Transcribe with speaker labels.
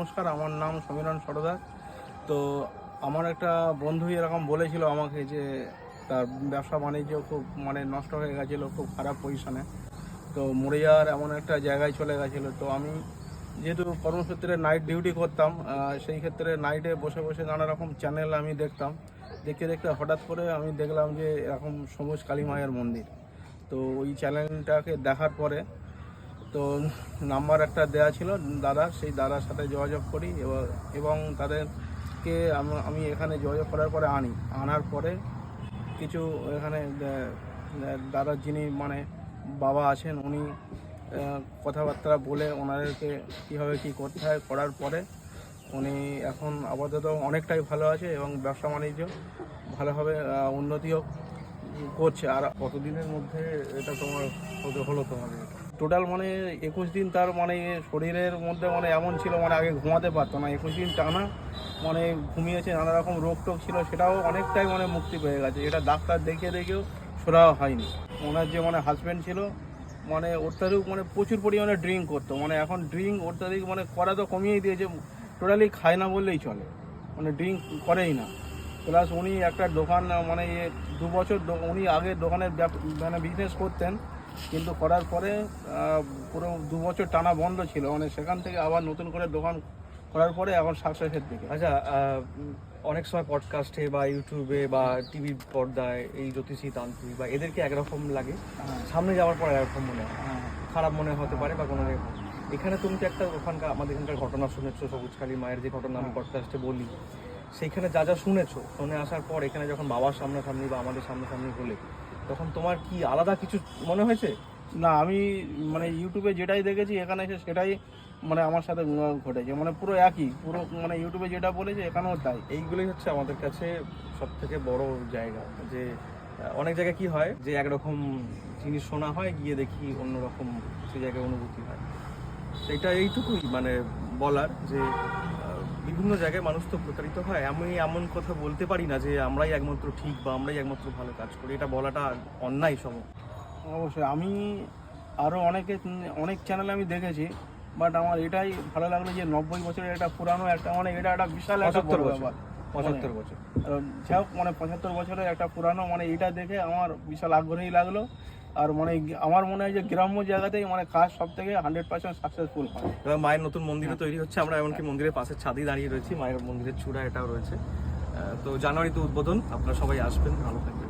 Speaker 1: নমস্কার, আমার নাম সমীরণ সরদার। তো আমার একটা বন্ধু এরকম বলেছিল আমাকে যে তার ব্যবসা বাণিজ্য খুব মানে নষ্ট হয়ে গেছিল, খুব খারাপ পজিশনে তো মরে যাওয়ার এমন একটা জায়গায় চলে গেছিল। তো আমি যেহেতু কর্মসূত্রে নাইট ডিউটি করতাম সেই ক্ষেত্রে নাইটে বসে বসে নানা রকম চ্যানেল আমি দেখতাম। দেখতে দেখতে হঠাৎ করে আমি দেখলাম যে এরকম সবুজ কালী মায়ের মন্দির। তো ওই চ্যানেলটাকে দেখার পরে তো নাম্বার একটা দেয়া ছিল দাদা, সেই দাদার সাথে যোগাযোগ করি এবং তাদেরকে আমি এখানে যোগাযোগ করার পরে আনি। আনার পরে কিছু এখানে দাদার যিনি মানে বাবা আছেন, উনি কথাবার্তা বলে ওনাদেরকে কীভাবে কী করতে হয় করার পরে উনি এখন আপাতত অনেকটাই ভালো আছে এবং ব্যবসা বাণিজ্য ভালোভাবে উন্নতিও করছে। আর
Speaker 2: কতদিনের মধ্যে এটা তোমার হলো তোমার
Speaker 1: টোটাল মানে একুশ দিন তার মানে শরীরের মধ্যে মানে এমন ছিল মানে আগে ঘুমাতে পারতো না। একুশ দিন টানা মানে ঘুমিয়েছে, নানা রকম রোগ টোগ ছিল, সেটাও অনেকটাই মানে মুক্তি পেয়ে গেছে। এটা ডাক্তার দেখিয়ে দেখেও সোরা হয়নি। ওনার যে মানে হাজব্যান্ড ছিল মানে অত্যাধিক মানে প্রচুর পরিমাণে ড্রিঙ্ক করতো। মানে এখন ড্রিঙ্ক অত্যাধিক মানে করা তো কমিয়েই দিয়েছে টোটালি খায় না বললেই চলে। মানে ড্রিঙ্ক করেই না। প্লাস উনি একটা দোকান মানে দু বছর উনি আগে দোকানের মানে বিজনেস করতেন। কিন্তু করার পরে পুরো দু বছর টানা বন্ধ ছিল। মানে সেখান থেকে আবার নতুন করে দোকান করার পরে এখন সাকসেসের দিকে।
Speaker 2: আচ্ছা অনেক সময় পডকাস্টে বা ইউটিউবে বা টিভি পর্দায় এই জ্যোতিষী তান্ত্রিক বা এদেরকে একরকম লাগে।
Speaker 1: হ্যাঁ,
Speaker 2: সামনে যাওয়ার পর একরকম মনে হয়।
Speaker 1: হ্যাঁ।
Speaker 2: খারাপ মনে হতে পারে বা কোনো রকম। এখানে তুমি তো একটা ওখানকার আমাদের এখানকার ঘটনা শুনেছো সবুজকালী মায়ের যে ঘটনা আমি
Speaker 1: হ্যাঁ।
Speaker 2: পডকাস্টে বলি। সেইখানে যা যা শুনেছো শুনে আসার পর এখানে যখন বাবার সামনাসামনি বা আমাদের সামনাসামনি হলে তখন তোমার কি আলাদা কিছু মনে হয়েছে?
Speaker 1: না আমি মানে ইউটিউবে যেটাই দেখেছি এখানে এসে সেটাই মানে আমার সাথে ঘটেছে। মানে পুরো একই পুরো মানে ইউটিউবে যেটা বলেছে এখানেও তাই।
Speaker 2: এইগুলোই হচ্ছে আমাদের কাছে সব থেকে বড় জায়গা যে অনেক জায়গায় কি হয় যে একরকম জিনিস শোনা হয় গিয়ে দেখি অন্যরকম সেই জায়গায় অনুভূতি হয়। সেটা এইটুকুই মানে বলার যে বিভিন্ন জায়গায় মানুষ তো প্রতারিত হয়। আমি এমন কথা বলতে পারি না যে আমরাই একমাত্র ঠিক বা আমরাই একমাত্র ভালো কাজ করি। এটা বলাটা অন্যায় সম
Speaker 1: অবশ্যই। আমি আরও অনেকে অনেক চ্যানেল আমি দেখেছি বাট আমার এটাই ভালো লাগল যে নব্বই বছরের একটা পুরানো একটা মানে এটা একটা বিশাল একটা
Speaker 2: পঁচাত্তর
Speaker 1: বড়
Speaker 2: বছর।
Speaker 1: ব্যাপার
Speaker 2: পঁচাত্তর বছর।
Speaker 1: আর যাই হোক মানে পঁচাত্তর বছরের একটা পুরানো মানে এটা দেখে আমার বিশাল আগ্রহী লাগল। আর মানে আমার মনে হয় যে গ্রাম্য জায়গাতেই মানে কাজ সব থেকে হান্ড্রেড পার্সেন্ট সাকসেসফুল হয়।
Speaker 2: এবার মায়ের নতুন মন্দিরও তৈরি হচ্ছে, আমরা এমনকি মন্দিরের পাশে ছাদে দাঁড়িয়ে রয়েছি, মায়ের মন্দিরের চূড়া এটাও রয়েছে। তো জানুয়ারিতে উদ্বোধন, আপনারা সবাই আসবেন, ভালো থাকবেন।